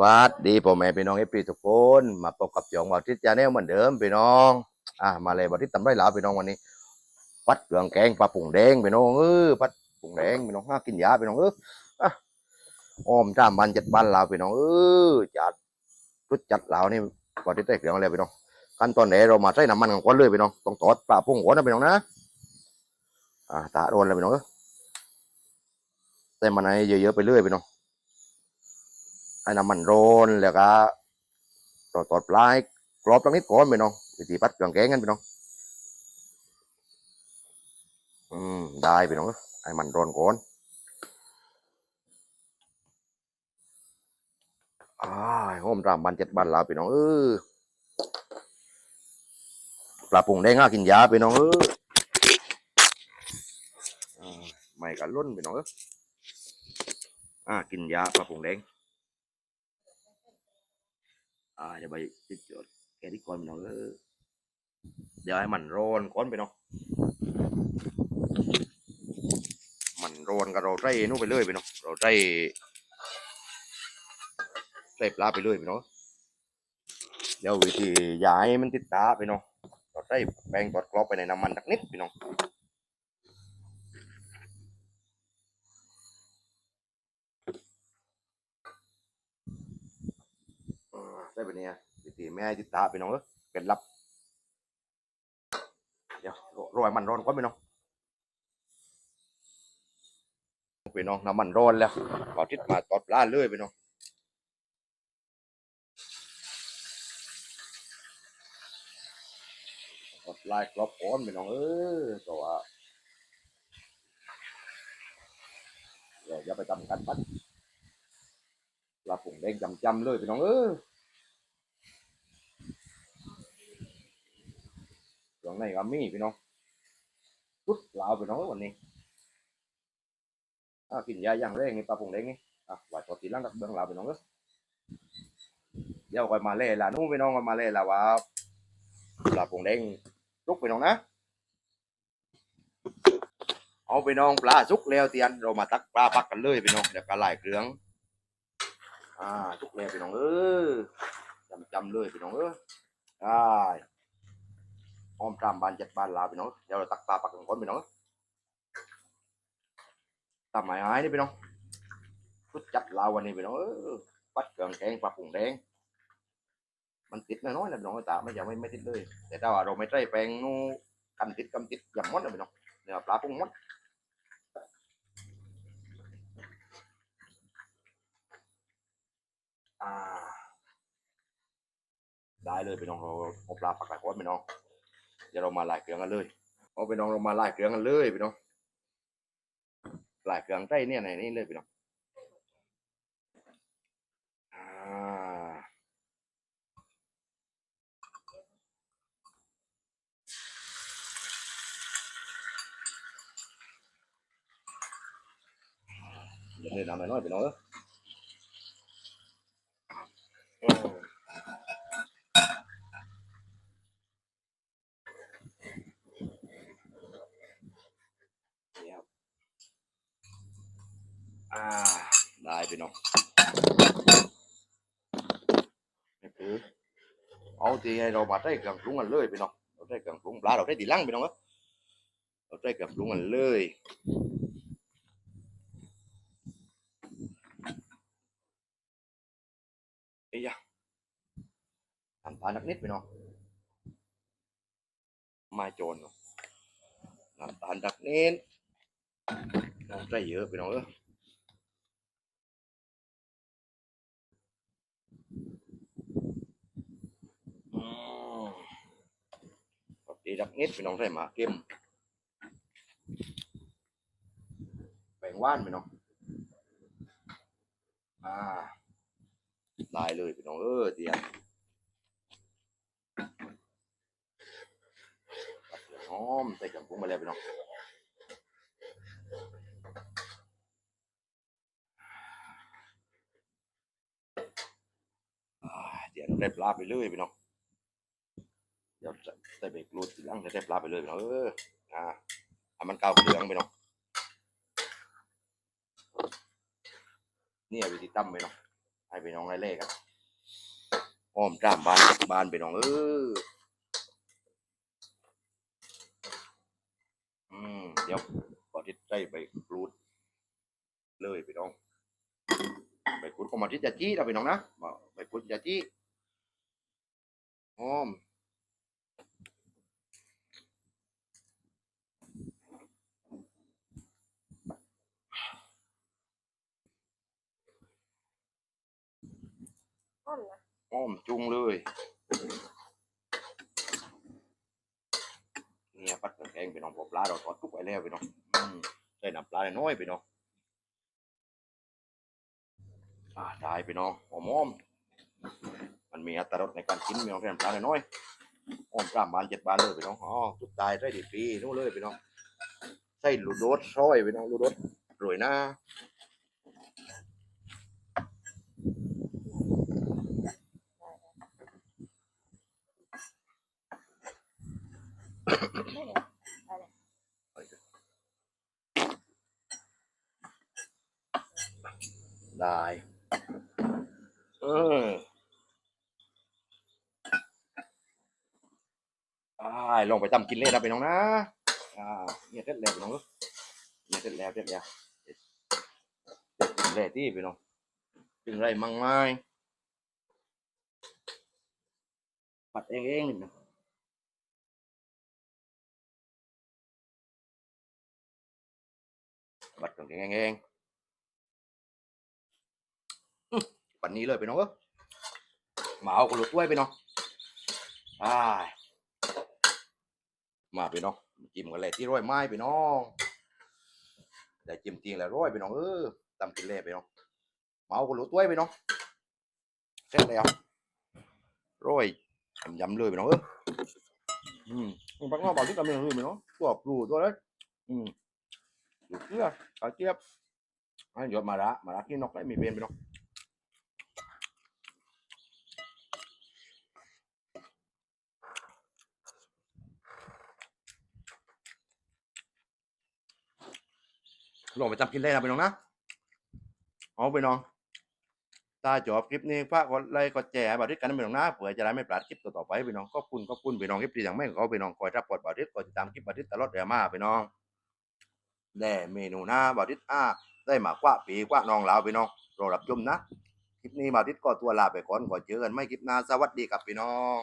วัดดีพ่อแม่พี่น้องเอฟพีทุกคนมาพบกับจองบอทิศจาแนลเหมือนเดิมพี่น้องอะมาเลยบอทิศตำไรหลาพี่น้องวันนี้พัดเครื่องแกงปลาปุ่งแดงพี่น้องเออพัดปุ่งแดงพี่น้องห้ากินยาพี่น้องเอออะอ้อมจ้ามันจัดบันลาพี่น้องเออจัดรุดจัดลานี่บอทิศได้เครื่องอะไรพี่น้องขั้นตอนไหนเรามาใส่น้ำมันกันก่อนเลยพี่น้องต้องตอดปลาปุ่งก่อนะพี่น้องนะอะตาโดนเลยพี่น้องเออใส่มันให้เยอะๆไปเรื่อยพี่น้อง ให้น้ำมันร้อนแล้วก็ตอดตอดปลายกรอบตรงนี้ก่อนไปน้องวิธีพัดเครื่องแกงกันไปน้องอืมได้ไปน้องให้มันร้อนก่อนอ้ายหอมรามบันเจ็ดบันลาวไปน้องเออปลาปุงแดงห้ากินยาไปน้องเออไม่กันล้นไปน้องเอออ่ากินยาปลาปุงแดง อ่าเดี๋ยวไปติดจดแกที่ก่อนไปเนาะเออเดี๋ยวให้มันร้อนก่อนไปเนาะมันร้อนก็เราใส่นู่นไปเลยไปเนาะเราใส่ใส่ปลาไปเลยไปเนาะเดี๋ยววิธีย้ายมันติดตาไปเนาะเราใส่แป้งกอดกรอบไปในน้ำมันสักนิดไปเนาะ เออใส่ไปเนี่ยวิธีไม่ให้ติดตาไปเนาะเออเป็นลับ เดี๋ยวโรยมันร้อนก่อนไปเนาะไปเนาะน้ำมันร้อนแล้วเอาทิศมาตอดปลาเลยไปเนาะตอดลายกรอบก้อนไปเนาะเออตัวเดี๋ยวอย่าไปทำกันปัดปลาผงแดงจำๆเลยไปเนาะเออ ตรงไหนก็มีพี่น้องปุ๊บลาวไปเนาะวันนี้อ่ากินยาอย่างแรกนี่ปลาผงแดงนี่อะไหวต่อตีร่างกับเบื้องลาวไปน้องเอ้ยเดี๋ยวก่อยมาเล่ละนู่นไปน้องก่อยมาเล่ละว่าปลาผงแดงลุกไปน้องนะเอาไปน้องปลาสุกแล้วเตียนเรามาตักปลาปักกันเลยไปน้องเดี๋ยวกระไล่เครื่องอ่าสุกแล้วไปน้องเออจำจำๆเลยไปน้องเออได้ หอมตามบานเจัดบานลาวพี่น้องเดี๋ยวเราตักปลาปักกันก่นพี่น้องตามหมายหายนี่พี่น้องพุดจัดลาวันนี้พี่น้องปัดเครื่องแกงปลาผงแดง มันติดน้อยๆนะพี่น้องตาไม่ยังไม่ไม่ติดเลย แต่ถ้าว่าเราไม่ใส่แป้งนู่กันติดกำติดอย่างมดนะพี่น้องเนื้อปลาผงมดได้เลยพี่น้องเราเอาปลาปักกันก่นพี่น้อง ดี๋ยวเรามาไล่เครื่องกันเลยเอาไปน้องเรามาไล่เครื่องกันเลยพี่น้องไล่เครื่องใต้เนี่ยไหนนี่เลยพี่น้องอ่าเดี๋ยวเดินน้ำหน่อยๆพี่น้องเออเออเดี๋ยว อ่า ได้พี่น้องนี่คือเอาทีให้เรามาใส่เครื่องปรุงกันเลยพี่น้องเราใส่เครื่องปรุงปลาเราใส่ตีลังพี่น้องเออเราใส่เครื่องปรุงกันเลยเอ้ยยะทำตานักนิดพี่น้องมาโจรเนาะน้ำตาลดักนิดน้ำใส่เยอะพี่น้องเอออืมปก ติดักนิดพี่น้องใส่หมาเก็มแบ่งว่านพี่น้องอ่าได้เลยพี่น้องเออเตียนหอมใส่กับปรุงมาแล้วพี่น้องเดี๋ยวเราได้ปลาไปเลยพี่น้อง ดี๋ยวจะได้เบรกรูดทีหลังจะได้ปลาไปเลยพี่น้องเอออ่าให้มันเก้าวเครื่องพี่น้องนี่วิธีตั้มพี่น้องให้พี่น้องได้เลขครับอ้อมตามบ้านบ้านพี่น้องเอออืมเดี๋ยวพอทิศใจไปกรูดเลยพี่น้องไปกรูดก็มาที่จะจี้นะพี่น้องนะมาไปกรูดจะจี้อ้อม อ้อมนะอ้อมจุงเลยเนี่ยปัดแกงไปน้องพอปลาเราทอดทุกไว้แล้วไปน้องใส่น้ำปลาน้อยไปน้องอ่าได้ไปน้องหอมอมมันมีอัตรสในการกินมีน้องใส่น้ำปลาน้อยอ้อมสามบานเจ็ดบานเลยไปน้องอ๋อทุกตายได้ดีฟรีนู่นเลยไปน้องใส่ลูดดซอยไปน้องลูดดโรยน้า ได้อไดได้เอออ่าลองไปตำกินเลยนะไปน้องนะ อ่าเนี่ยเสร็จแล้วไปน้องเนี่ยเสร็จแล้วเสร็จแล้วเสร็จแล้วที่ไปน้องถึงไรมั่งไม้ปัดเองเองนะ ปัดเองเองเองอื้อปัดนี้เลยไปน้องเอ้ยมาเอากระโหลกถ้วยไปน้องอ่ามาพี่น้องจิ้มกันเลยที่ร้อยไม้พี่น้องได้จิ้มจริงแล้วร้อยพี่น้องเออตำกินเล่พี่น้องมาเมาก็รู้ตัวพี่น้องเสร็จแล้วร้อยยำเลยพี่น้องเอออืมปักงอเบาที่ตำเองเลยพี่น้องตัวปลูตัวเลยอืม เกลือกระเจี๊ยบให้หยดมาละมาละที่นกได้มีเป็นพี่น้องลงไปตำกินเล่นะพี่น้องนะ เอาพี่น้องถ้าจบคลิปนี้ฝากกดไลค์กดแชร์ให้บาริสกันนะพี่น้องนะเผื่อจะได้ไม่พลาดคลิปต่อๆไปพี่น้องขอบคุณขอบคุณพี่น้องคลิปที่อย่างแม่งเขาพี่น้องคอยรับกดบาริสคอยติดตามคลิปบาริสตลอดเดือนมาพี่น้อง แด่เมนูหน้าบาริสอ้าได้มากว่าปีกว่าน้องลาวพี่น้องรอรับชมนะ คลิปนี้บาริสก็ตัวลาไปก่อนก่อนเจอกันไม่คลิปหน้าสวัสดีครับพี่น้อง